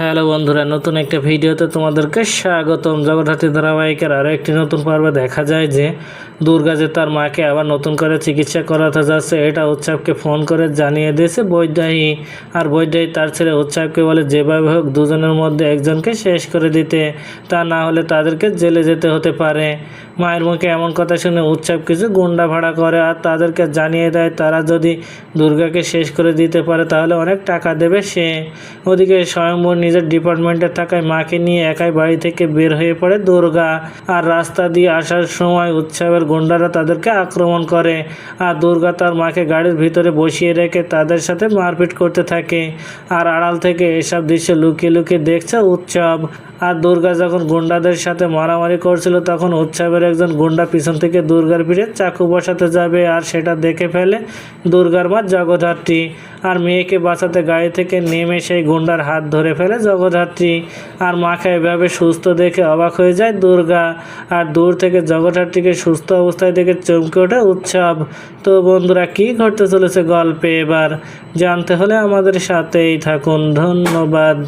Hello বন্ধুরা, নতুন একটা ভিডিওতে তোমাদেরকে স্বাগতম। জগদ্ধাত্রী ধারাবাহিকের আরও একটি নতুন পর্বে দেখা যায় যে দুর্গা যে তার মাকে আবার নতুন করে চিকিৎসা করাতে যাচ্ছে, এটা উৎসবকে ফোন করে জানিয়ে দিয়েছে বৈদ্যাহী। আর বৈদ্যাহী তার ছেলে উৎসবকে বলে, যেভাবে হোক দুজনের মধ্যে একজনকে শেষ করে দিতে। তা না হলে তাদেরকে জেলে যেতে হতে পারে। মায়ের মুখে এমন কথা শুনে উৎসব কিছু গুন্ডা ভাড়া করে আর তাদেরকে জানিয়ে দেয়, তারা যদি দুর্গাকে শেষ করে দিতে পারে তাহলে অনেক টাকা দেবে সে। ওদিকে স্বয়ংবর নিজের ডিপার্টমেন্টে থাকায় মাকে নিয়ে একাই বাড়ি থেকে বের হয়ে পড়ে দুর্গা আর রাস্তা দিয়ে আসার সময় উৎসবের গুন্ডারা তাদেরকে আক্রমণ করে আর দুর্গা তার মাকে গাড়ির ভিতরে বসিয়ে রেখে তাদের সাথে মারপিট করতে থাকে আর আড়াল থেকে এসব দৃশ্য লুকিয়ে লুকিয়ে দেখছে উৎসব। আর দুর্গা যখন গুন্ডাদের সাথে মারামারি করছিল তখন উৎসবের একজন গুন্ডা পিছন থেকে দুর্গার পিঠে চাকু বসাতে যাবে আর সেটা দেখে ফেলে দুর্গার মা জগদ্ধাত্রী। আর মেয়েকে বাঁচাতে গাড়ি থেকে নেমে সেই গুন্ডার হাত ধরে ফেলে জগদ্ধাত্রী। আর মাকে এভাবে সুস্থ দেখে অবাক হয়ে যায় দুর্গা। আর দূর থেকে জগদ্ধাত্রীকে সুস্থ অবস্থায় দেখে চমকে ওঠে উৎসব। তো বন্ধুরা, কী ঘটতে চলেছে গল্পে এবার? জানতে হলে আমাদের সাথেই থাকুন। ধন্যবাদ।